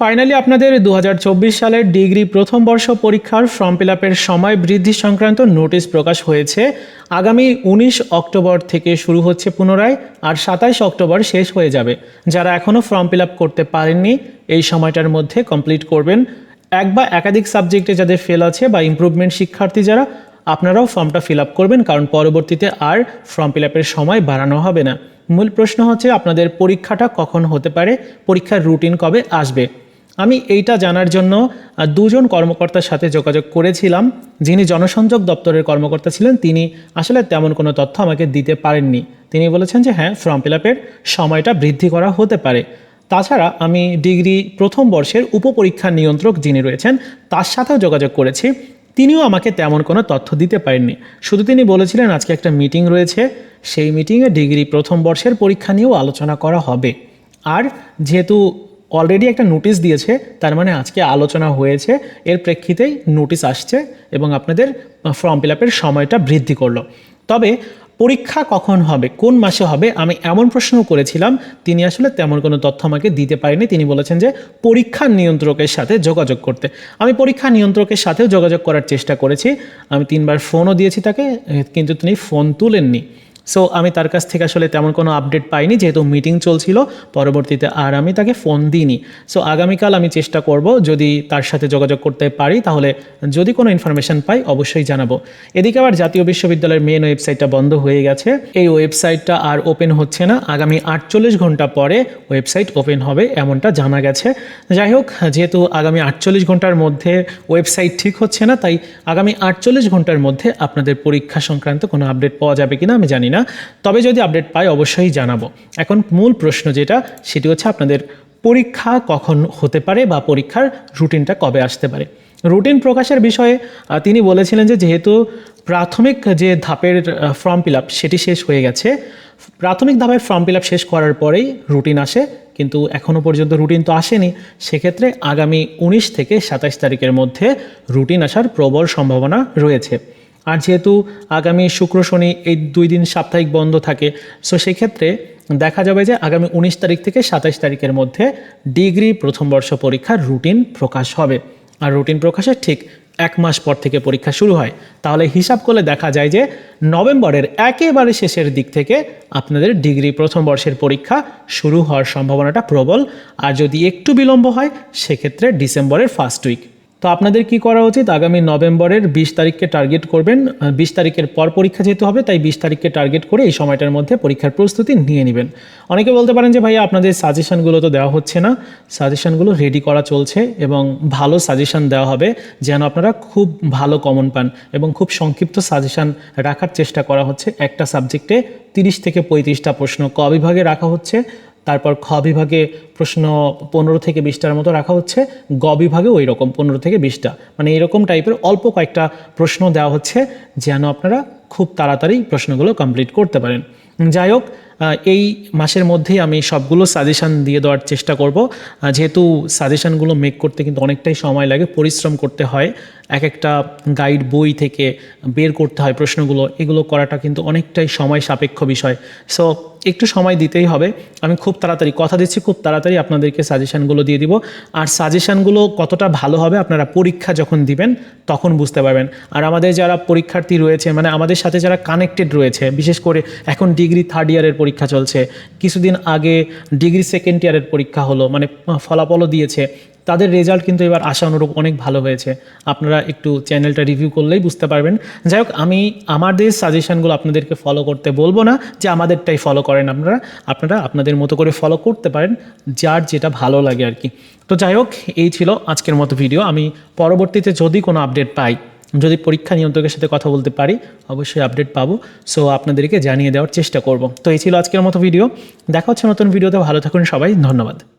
Finally আপনাদের দু হাজার চব্বিশ সালের ডিগ্রি প্রথম বর্ষ পরীক্ষার ফর্ম ফিল সময় বৃদ্ধি সংক্রান্ত নোটিশ প্রকাশ হয়েছে। আগামী উনিশ অক্টোবর থেকে শুরু হচ্ছে পুনরায়, আর সাতাইশ অক্টোবর শেষ হয়ে যাবে। যারা এখনও ফর্ম ফিল করতে পারেননি, এই সময়টার মধ্যে কমপ্লিট করবেন। এক বা একাধিক সাবজেক্টে যাদের ফেল আছে বা ইমপ্রুভমেন্ট শিক্ষার্থী যারা, আপনারাও ফর্মটা ফিল করবেন, কারণ পরবর্তীতে আর ফর্ম ফিল সময় বাড়ানো হবে না। মূল প্রশ্ন হচ্ছে, আপনাদের পরীক্ষাটা কখন হতে পারে? পরীক্ষার রুটিন কবে আসবে? আমি এইটা জানার জন্য দুজন কর্মকর্তার সাথে যোগাযোগ করেছিলাম, যিনি জনসংযোগ দপ্তরের কর্মকর্তা ছিলেন, তিনি আসলে তেমন কোনো তথ্য আমাকে দিতে পারেননি। তিনি বলেছেন যে হ্যাঁ ফর্ম ফিল সময়টা বৃদ্ধি করা হতে পারে। তাছাড়া আমি ডিগ্রি প্রথম বর্ষের উপপরীক্ষা নিয়ন্ত্রক যিনি রয়েছেন, তার সাথেও যোগাযোগ করেছি। তিনিও আমাকে তেমন কোনো তথ্য দিতে পারেননি। শুধু তিনি বলেছিলেন, আজকে একটা মিটিং রয়েছে, সেই মিটিংয়ে ডিগ্রি প্রথম বর্ষের পরীক্ষা নিয়েও আলোচনা করা হবে। আর যেহেতু অলরেডি একটা নোটিশ দিয়েছে, তার মানে আজকে আলোচনা হয়েছে, এর প্রেক্ষিতেই নোটিশ আসছে এবং আপনাদের ফর্ম ফিল আপের সময়টা বৃদ্ধি করল। তবে পরীক্ষা কখন হবে, কোন মাসে হবে, আমি এমন প্রশ্নও করেছিলাম, তিনি আসলে তেমন কোনো তথ্য আমাকে দিতে পারেনি তিনি বলেছেন যে পরীক্ষা নিয়ন্ত্রকের সাথে যোগাযোগ করতে। আমি পরীক্ষা নিয়ন্ত্রকের সাথেও যোগাযোগ করার চেষ্টা করেছি, আমি তিনবার ফোনও দিয়েছি তাকে, কিন্তু তিনি ফোন তুলেননি। সো আমি তার কাছ থেকে আসলে তেমন কোনো আপডেট পাইনি, যেহেতু মিটিং চলছিল, পরবর্তীতে আর আমি তাকে ফোন দিইনি। সো আগামীকাল আমি চেষ্টা করব যদি তার সাথে যোগাযোগ করতে পারি, তাহলে যদি কোনো ইনফরমেশন পাই, অবশ্যই জানাব। এদিকে আবার জাতীয় বিশ্ববিদ্যালয়ের মেন ওয়েবসাইটটা বন্ধ হয়ে গেছে। এই ওয়েবসাইটটা আর ওপেন হচ্ছে না। আগামী আটচল্লিশ ঘণ্টা পরে ওয়েবসাইট ওপেন হবে, এমনটা জানা গেছে। যাই হোক, যেহেতু আগামী আটচল্লিশ ঘণ্টার মধ্যে ওয়েবসাইট ঠিক হচ্ছে না, তাই আগামী আটচল্লিশ ঘণ্টার মধ্যে আপনাদের পরীক্ষা সংক্রান্ত কোনো আপডেট পাওয়া যাবে কিনা, আমি জানি না। তবে যদি আপডেট পাই, অবশ্যই জানাব। এখন মূল প্রশ্ন যেটা, সেটি হচ্ছে আপনাদের পরীক্ষা কখন হতে পারে বা পরীক্ষার রুটিনটা কবে আসতে পারে? রুটিন প্রকাশের বিষয়ে তিনি বলেছিলেন যে যেহেতু প্রাথমিক যে ধাপের ফর্ম ফিল সেটি শেষ হয়ে গেছে। প্রাথমিক ধাপের ফর্ম ফিল শেষ করার পরেই রুটিন আসে, কিন্তু এখনও পর্যন্ত রুটিন তো আসেনি। সেক্ষেত্রে আগামী উনিশ থেকে সাতাশ তারিখের মধ্যে রুটিন আসার প্রবল সম্ভাবনা রয়েছে। আর যেহেতু আগামী শুক্র শনি এই দুই দিন সাপ্তাহিক বন্ধ থাকে সো সেক্ষেত্রে দেখা যাবে যে আগামী উনিশ তারিখ থেকে সাতাশ তারিখের মধ্যে ডিগ্রি প্রথম বর্ষ পরীক্ষার রুটিন প্রকাশ হবে। আর রুটিন প্রকাশের ঠিক এক মাস পর থেকে পরীক্ষা শুরু হয়। তাহলে হিসাব করলে দেখা যায় যে নভেম্বরের একেবারে শেষের দিক থেকে আপনাদের ডিগ্রি প্রথম বর্ষের পরীক্ষা শুরু হওয়ার সম্ভাবনাটা প্রবল। আর যদি একটু বিলম্ব হয়, সেক্ষেত্রে ডিসেম্বরের ফার্স্ট উইক তো আপনাদের কি করা উচিত? আগামী নভেম্বরের বিশ তারিখকে টার্গেট করবেন। বিশ তারিখের পর পরীক্ষা যেহেতু হবে, তাই বিশ তারিখকে টার্গেট করে এই সময়টার মধ্যে পরীক্ষার প্রস্তুতি নিয়ে নেবেন। অনেকে বলতে পারেন যে, ভাইয়া, আপনাদের সাজেশানগুলো তো দেওয়া হচ্ছে না। সাজেশানগুলো রেডি করা চলছে এবং ভালো সাজেশন দেওয়া হবে, যেন আপনারা খুব ভালো কমন পান। এবং খুব সংক্ষিপ্ত সাজেশন রাখার চেষ্টা করা হচ্ছে। একটা সাবজেক্টে তিরিশ থেকে পঁয়ত্রিশটা প্রশ্ন। ক বিভাগে রাখা হচ্ছে। তারপর খ বিভাগে প্রশ্ন পনেরো থেকে বিশটার মতো রাখা হচ্ছে। গ বিভাগে ওই রকম পনেরো থেকে বিশটা। মানে এরকম টাইপের অল্প কয়েকটা প্রশ্ন দেওয়া হচ্ছে, যেন আপনারা খুব তাড়াতাড়ি প্রশ্নগুলো কমপ্লিট করতে পারেন। যাই হোক এই মাসের মধ্যেই আমি সবগুলো সাজেশান দিয়ে দেওয়ার চেষ্টা করব। যেহেতু সাজেশানগুলো মেক করতে কিন্তু অনেকটাই সময় লাগে, পরিশ্রম করতে হয়, এক একটা গাইড বই থেকে বের করতে হয় প্রশ্নগুলো, এগুলো করাটা কিন্তু অনেকটাই সময় সাপেক্ষ বিষয়। সো একটু সময় দিতেই হবে। আমি খুব তাড়াতাড়ি কথা দিচ্ছি, খুব তাড়াতাড়ি আপনাদেরকে সাজেশানগুলো দিয়ে দিব। আর সাজেশানগুলো কতটা ভালো হবে আপনারা পরীক্ষা যখন দিবেন, তখন বুঝতে পারবেন। আর আমাদের যারা পরীক্ষার্থী রয়েছে মানে আমাদের সাথে যারা কানেক্টেড রয়েছে, বিশেষ করে এখন ডিগ্রি থার্ড ইয়ারের পরীক্ষা চলছে, কিছুদিন আগে ডিগ্রি সেকেন্ড ইয়ারের পরীক্ষা হলো মানে ফলাফলও দিয়েছে, তাদের রেজাল্ট কিন্তু এবার আশা অনুরূপ অনেক ভালো হয়েছে। আপনারা একটু চ্যানেলটা রিভিউ করলেই বুঝতে পারবেন। যাই হোক, আমি আমাদের সাজেশনগুলো আপনাদেরকে ফলো করতে বলব না যে আমাদেরটাই ফলো করেন আপনারা। আপনারা আপনাদের মতো করে ফলো করতে পারেন, যার যেটা ভালো লাগে আর কি। তো যাই হোক, এই ছিল আজকের মতো ভিডিও আমি পরবর্তীতে যদি কোনো আপডেট পাই যদি পরীক্ষা নিয়ন্ত্রকের সাথে কথা বলতে পারি, অবশ্যই আপডেট পাবো। সো আপনাদেরকে জানিয়ে দেওয়ার চেষ্টা করব। তো এই ছিল আজকের মতো ভিডিও দেখা হচ্ছে নতুন ভিডিওতে ভালো থাকুন সবাই। ধন্যবাদ।